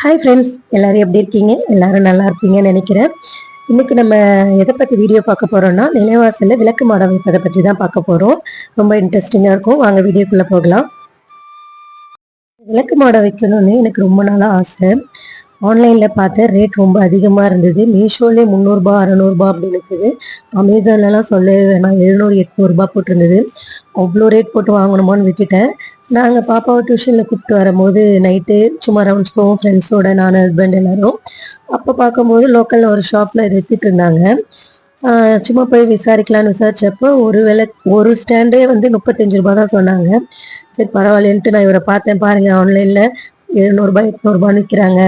Hi friends எல்லாரும் எப்படி இருக்கீங்க? எல்லாரும் நல்லா இருப்பீங்கன்னு நினைக்கிறேன். இன்னைக்கு நம்ம எதை பற்றி வீடியோ பார்க்க போறோம்னா நிலைவாசல்ல விளக்கு மாடம் வைப்பதை பற்றி தான் பார்க்க போறோம். ரொம்ப இன்ட்ரெஸ்டிங்காக இருக்கும். வாங்க வீடியோக்குள்ளே போகலாம். விளக்கு மாடம் வைக்கணும்னு எனக்கு ரொம்ப நாளாக ஆசை. ஆன்லைனில் பார்த்தேன் ரேட் ரொம்ப அதிகமாக இருந்தது. மீஷோலே முந்நூறுபா அறநூறுபா அப்படின்னு இருக்குது அமேசான்லலாம் சொல்லவே வேணாம். எழுநூறு எட்நூறுபா போட்டிருந்தது. அவ்வளோ ரேட் போட்டு வாங்கணுமான்னு விட்டுட்டேன். நாங்கள் பாப்பாவை டியூஷனில் கூப்பிட்டு வரும்போது நைட்டு சும்மா ரவுண்ட்ஸ் போவோம். ஃப்ரெண்ட்ஸோட நான் ஹஸ்பண்ட் எல்லாரும். அப்போ பார்க்கும்போது லோக்கலில் ஒரு ஷாப்பில் இது வித்துட்டு இருந்தாங்க. சும்மா போய் விசாரிக்கலாம்னு விசாரிச்சப்போ ஒரு விலை ஒரு ஸ்டாண்டே வந்து முப்பத்தஞ்சு ரூபா தான் சொன்னாங்க. சரி பரவாயில்லன்ட்டு நான் இவரை பார்த்தேன் பாருங்கள் ஆன்லைனில் எழுநூறுபா எட்நூறுபான்னு விற்கிறாங்க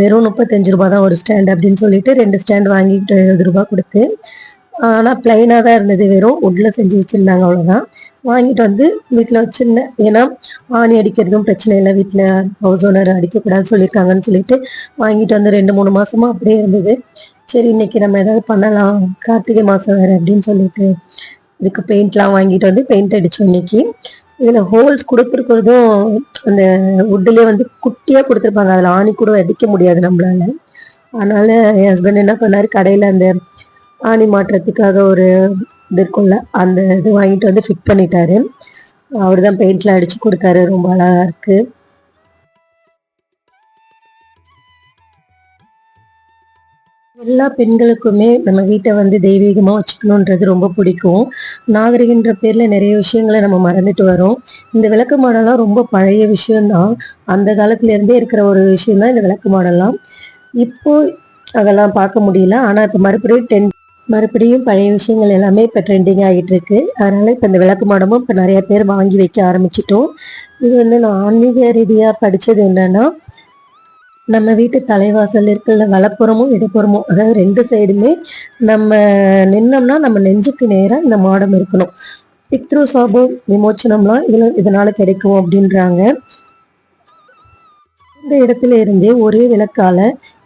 வெறும் முப்பத்தஞ்சு ரூபா தான் ஒரு ஸ்டாண்ட் அப்படின்னு சொல்லிட்டு ரெண்டு ஸ்டாண்ட் வாங்கிட்டு எழுபது ரூபா கொடுத்து ஆனால் பிளைனாக தான் இருந்தது. வெறும் உட்டில் செஞ்சு வச்சுருந்தாங்க அவ்வளோதான் வாங்கிட்டு வந்து வீட்டில் வச்சுருந்தேன். ஏன்னா ஆணி அடிக்கிறதும் பிரச்சனை இல்லை. வீட்டில் ஹவுஸ் ஓனர் அடிக்கக்கூடாதுன்னு சொல்லியிருக்காங்கன்னு சொல்லிட்டு வாங்கிட்டு வந்து ரெண்டு மூணு மாசமா அப்படியே இருந்தது. சரி இன்னைக்கு நம்ம ஏதாவது பண்ணலாம். கார்த்திகை மாதம் வேறு அப்படின்னு சொல்லிட்டு இதுக்கு பெயிண்ட்லாம் வாங்கிட்டு வந்து பெயிண்ட் அடிச்சோம் இன்னைக்கு. இதில் ஹோல்ஸ் கொடுத்துருக்கிறதும் அந்த உட்டிலே வந்து குட்டியாக கொடுத்துருப்பாங்க. அதில் ஆணி கூட அடிக்க முடியாது நம்மளால. அதனால என் ஹஸ்பண்ட் என்ன பண்ணாரு? கடையில் அந்த ஆணி மாட்டுறதுக்காக ஒரு இது இருக்கும்ல அந்த இது வாங்கிட்டு வந்து ஃபிட் பண்ணிட்டாரு. அவர் தான் பெயிண்ட்லாம் அடிச்சு கொடுத்தாரு. ரொம்ப அழகா இருக்கு. எல்லா பெண்களுக்குமே நம்ம வீட்டை வந்து தெய்வீகமாக வச்சுக்கணுன்றது ரொம்ப பிடிக்கும். நாகரிகன்ற பேரில் நிறைய விஷயங்களை நம்ம மறந்துட்டு வரோம். இந்த விளக்கு மாடலாம் ரொம்ப பழைய விஷயம்தான். அந்த காலத்துலேருந்தே இருக்கிற ஒரு விஷயம் தான் இந்த விளக்கு மாடலாம் இப்போ அதெல்லாம் பார்க்க முடியல. ஆனால் இப்போ மறுபடியும் டென் மறுபடியும் பழைய விஷயங்கள் எல்லாமே இப்போ ட்ரெண்டிங் ஆகிட்டு இருக்கு. அதனால இப்போ இந்த விளக்கு மாடமும் இப்போ நிறைய பேர் வாங்கி வைக்க ஆரம்பிச்சிட்டோம். இது வந்து நான் ஆன்மீக ரீதியாக படித்தது என்னன்னா நம்ம வீட்டு தலைவாசல் இருக்குல்ல வலப்புறமும் இடப்புறமும் அதாவது ரெண்டு சைடுமே நம்ம நின்னோம்னா நம்ம நெஞ்சுக்கு நேராக இந்த மாடம் இருக்கணும். பித்ரு சாபம் விமோச்சனம்லாம் இதில் இதனால கிடைக்கும் அப்படின்றாங்க. இந்த இடத்துல இருந்தே ஒரே விளக்கால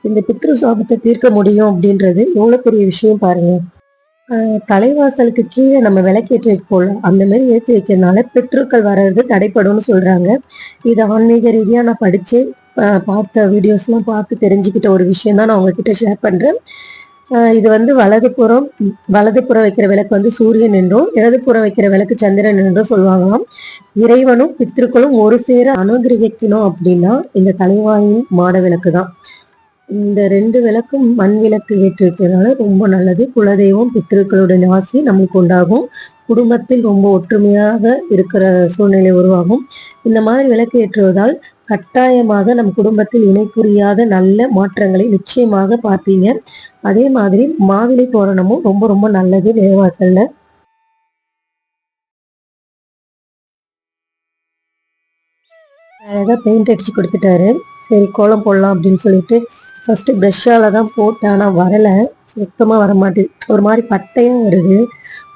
இந்த பித்ரு சாபத்தை தீர்க்க முடியும் அப்படின்றது எவ்வளோ பெரிய விஷயம் பாருங்க. ஆஹ் தலைவாசலுக்கு கீழே நம்ம விளக்கேற்றி வைப்போம்ல அந்த மாதிரி ஏற்றி வைக்கிறதுனால பித்ருக்கள் வர்றது தடைப்படும்னு சொல்றாங்க. இது ஆன்மீக ரீதியா நான் படிச்சு பார்த்த வீடியோஸ்லாம் பார்த்து தெரிஞ்சுக்கிட்ட ஒரு விஷயம் தான் நான் உங்ககிட்ட ஷேர் பண்றேன். ஆஹ் இது வந்து வலதுபுறம் வலதுபுறம் வைக்கிற விளக்கு வந்து சூரியன் என்றும் இடதுபுறம் வைக்கிற விளக்கு சந்திரன் என்றும் சொல்லுவாங்களாம். இறைவனும் பித்திருக்களும் ஒரு சேர அனுகிரகிக்கணும் அப்படின்னா இந்த தலைவாயின் மாட விளக்கு தான். இந்த ரெண்டு விளக்கும் மண் விளக்கு ஏற்றிருக்கிறதுனால ரொம்ப நல்லது. குலதெய்வம் பித்திருக்களுடைய ஆசி நம்மளுக்கு உண்டாகும். குடும்பத்தில் ரொம்ப ஒற்றுமையாக இருக்கிற சூழ்நிலை உருவாகும். இந்த மாதிரி விளக்கு ஏற்றுவதால் கட்டாயமாக நம் குடும்பத்தில் இணை புரியாத நல்ல மாற்றங்களை நிச்சயமாக பார்ப்பீங்க. அதே மாதிரி மாவிலை தோரணமும் ரொம்ப ரொம்ப நல்லது நிலைவாசல்ல அழகாக பெயிண்ட் அடிச்சு கொடுத்துட்டாரு. சரி கோலம் போடலாம் அப்படின்னு சொல்லிட்டு ஃபஸ்ட்டு ப்ரெஷ்ஷால் தான் போட்டேன் ஆனால் வரலை. சுத்தமாக வரமாட்டேது. ஒரு மாதிரி பட்டையாக வருது.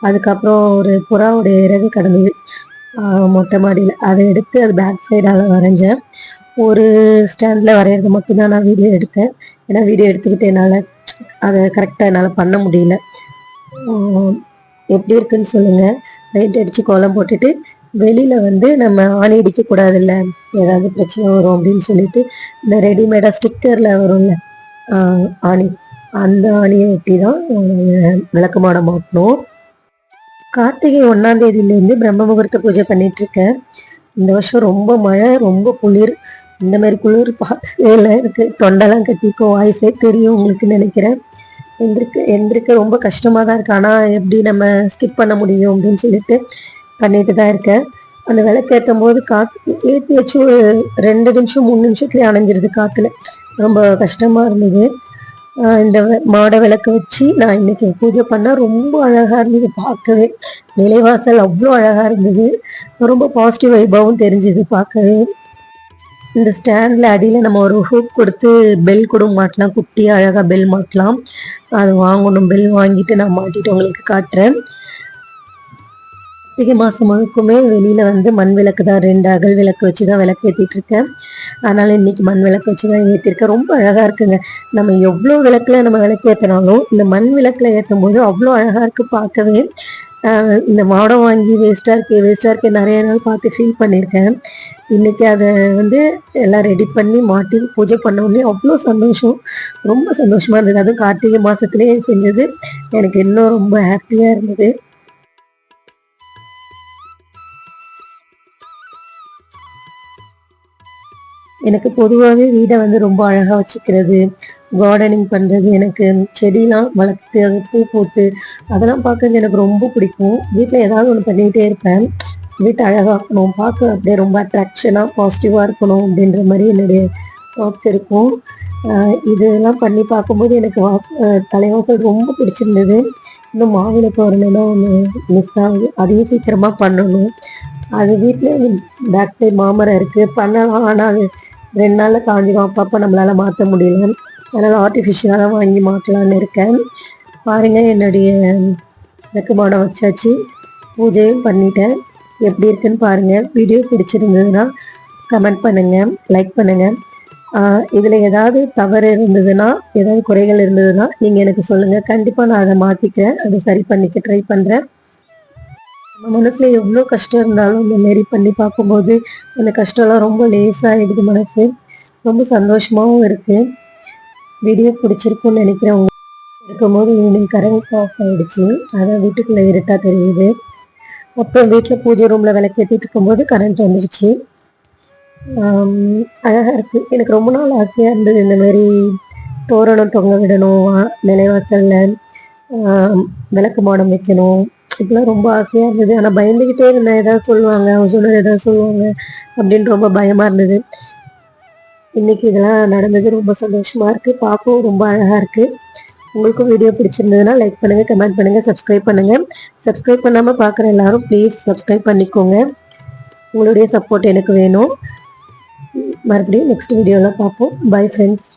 அதுக்கப்புறம் ஒரு புறாவுடைய இறகு கடந்தது. மொட்டை மாடியில். அதை எடுத்து அது பேக் சைடால் வரைஞ்சேன். ஒரு ஸ்டாண்டில் வரைகிறது மட்டும்தான் நான் வீடியோ எடுத்தேன். ஏன்னா வீடியோ எடுத்துக்கிட்டு என்னால் அதை கரெக்டாக என்னால் பண்ண முடியல. எப்படி இருக்குன்னு சொல்லுங்கள் பெயிண்ட் அடித்து கோலம் போட்டுட்டு வெளியில் வந்து நம்ம ஆணி அடிக்கக்கூடாதுல்ல ஏதாவது பிரச்சனை வரும் அப்படின்னு சொல்லிட்டு இந்த ரெடிமேடாக ஸ்டிக்கரில் வரும்ல ஆணி. அந்த ஆணியை ஒட்டி தான் விளக்கமாட விளக்கு மாட்டணும் கார்த்திகை ஒன்றாம் தேதியிலேருந்து பிரம்ம முகூர்த்த பூஜை பண்ணிட்டு இருக்கேன். இந்த வருஷம் ரொம்ப மழை ரொம்ப குளிர். இந்த மாதிரி குளிர் பார்த்ததே இல்லை. எனக்கு தொண்டெல்லாம் கட்டிக்கும் வாய்ஸே தெரியும் உங்களுக்கு நினைக்கிறேன். எந்திரிக்க எந்திரிக்க ரொம்ப கஷ்டமாக தான் இருக்கு. ஆனால் எப்படி நம்ம ஸ்கிப் பண்ண முடியும் அப்படின்னு சொல்லிட்டு பண்ணிட்டு தான் இருக்கேன். அந்த விளக்கேற்றும் போது காற்று ஏற்றி வச்சு ஒரு ரெண்டு நிமிஷம் மூணு நிமிஷத்துலேயே அணைஞ்சிருது காற்றுல ரொம்ப கஷ்டமாக இருந்தது. இந்த மாட விளக்கு வச்சு நான் இன்னைக்கு பூஜை பண்ணால் ரொம்ப அழகாக இருந்தது பார்க்கவே. நிலைவாசல் அவ்வளோ அழகாக இருந்தது. ரொம்ப பாசிட்டிவ் வைபாவும் தெரிஞ்சுது பார்க்கவே. இந்த ஸ்டாண்டில் அடியில் நம்ம ஒரு ஹூப் கொடுத்து பெல் கூட மாட்டலாம். குட்டியாக அழகாக பெல் மாட்டலாம். அது வாங்கணும். பெல் வாங்கிட்டு நான் மாட்டிட்டு உங்களுக்கு காட்டுறேன். கார்த்திகை மாதம் முழுக்குமே வெளியில் வந்து மண் விளக்கு தான் ரெண்டு அகல் விளக்கு வச்சு தான் விளக்கு ஏற்றிட்டு இருக்கேன். அதனால் இன்றைக்கி மண் விளக்கு வச்சு தான் ஏற்றிருக்கேன் ரொம்ப அழகாக இருக்குங்க. நம்ம எவ்வளோ விளக்கில் நம்ம விளக்கு ஏற்றினாலும் இந்த மண் விளக்கில் ஏற்றும் போது அவ்வளோ அழகாக இருக்குது பார்க்கவே. இந்த மாடம் வாங்கி வேஸ்ட்டாக இருக்கே வேஸ்ட்டாக இருக்கே நிறைய நாள் பார்த்து ஃபீல் பண்ணியிருக்கேன். இன்றைக்கி அதை வந்து எல்லாம் ரெடி பண்ணி மாட்டி பூஜை பண்ண உடனே அவ்வளோ சந்தோஷம். ரொம்ப சந்தோஷமாக இருந்தது. அதுவும் கார்த்திகை மாதத்துலேயே செஞ்சது. எனக்கு இன்னும் ரொம்ப ஹாப்பியாக இருந்தது. எனக்கு பொதுவாகவே வீடை வந்து ரொம்ப அழகாக வச்சுக்கிறது கார்டனிங் பண்ணுறது எனக்கு செடிலாம் வளர்த்து அது பூ போட்டு அதெல்லாம் பார்க்கறது எனக்கு ரொம்ப பிடிக்கும். வீட்டில் ஏதாவது ஒன்று பண்ணிகிட்டே இருப்பேன். வீட்டை அழகாக்கணும் பார்க்க அப்படியே ரொம்ப அட்ராக்ஷனாக பாசிட்டிவாக இருக்கணும் அப்படின்ற மாதிரி என்னுடைய தாட்ஸ் இருக்கும். இதெல்லாம் பண்ணி பார்க்கும்போது எனக்கு வாச தலைவாசல் ரொம்ப பிடிச்சிருந்தது. இன்னும் மாவிளை தோரணெல்லாம் ஒன்று மிஸ் ஆகுது. அதையும் சீக்கிரமாக பண்ணணும். அது வீட்டில் பேக் சைடு மாமரம் இருக்குது பண்ணலாம் ஆனால் அது ரெண்டு நாளில் காஞ்சிடும் அப்பப்போ நம்மளால் மாற்ற முடியல. அதனால் ஆர்டிஃபிஷியலாக தான் வாங்கி மாற்றலான்னு இருக்கேன். பாருங்கள் என்னுடைய வெக்கமாடம் வச்சாச்சு. பூஜையும் பண்ணிட்டேன். எப்படி இருக்குன்னு பாருங்கள் வீடியோ பிடிச்சிருந்ததுன்னா கமெண்ட் பண்ணுங்கள் லைக் பண்ணுங்கள் இதில் ஏதாவது தவறு இருந்ததுன்னா ஏதாவது குறைகள் இருந்ததுன்னா நீங்கள் எனக்கு சொல்லுங்கள் கண்டிப்பாக நான் அதை மாற்றிக்கிறேன் அதை சரி பண்ணிக்க ட்ரை பண்ணுறேன் நம்ம மனசுல எவ்வளோ கஷ்டம் இருந்தாலும் இந்த மாரி பண்ணி பார்க்கும்போது அந்த கஷ்டம்லாம் ரொம்ப லேசாகிடுது மனசு. ரொம்ப சந்தோஷமாகவும் இருக்கு. வீடியோ பிடிச்சிருக்குன்னு நினைக்கிறேன். இருக்கும்போது ஈவினிங் கரண்ட் ஆஃப் ஆயிடுச்சு. அதான் வீட்டுக்குள்ள இருட்டா தெரியுது. அப்புறம் வீட்டில் பூஜை ரூம்ல விளக்கேற்றிட்டு இருக்கும்போது கரண்ட் வந்துடுச்சு அழகாக இருக்குது இருக்கு. எனக்கு ரொம்ப நாள் ஆசையாக இருந்தது இந்த மாதிரி தோரணம் தொங்க விடணும் வா- விளக்கு மாடம் வைக்கணும். இப்படிலாம் ரொம்ப ஆசையாக இருந்தது. ஆனால் பயந்துக்கிட்டே இருந்தேன் ஏதாவது சொல்லுவாங்க. அவங்க சொன்னது ஏதாவது சொல்லுவாங்க அப்படின்னு ரொம்ப பயமாக இருந்தது. இன்னைக்கு இதெல்லாம் நடந்தது. ரொம்ப சந்தோஷமாக இருக்குது பார்க்கவும் ரொம்ப அழகாக இருக்குது உங்களுக்கும் வீடியோ பிடிச்சிருந்ததுன்னா லைக் பண்ணுங்கள் கமெண்ட் பண்ணுங்கள் சப்ஸ்கிரைப் பண்ணுங்கள் சப்ஸ்கிரைப் பண்ணாமல் பார்க்குற எல்லாரும் ப்ளீஸ் சப்ஸ்கிரைப் பண்ணிக்கோங்க. உங்களுடைய சப்போர்ட் எனக்கு வேணும். மறுபடியும் நெக்ஸ்ட் வீடியோவில் பார்ப்போம். Bye friends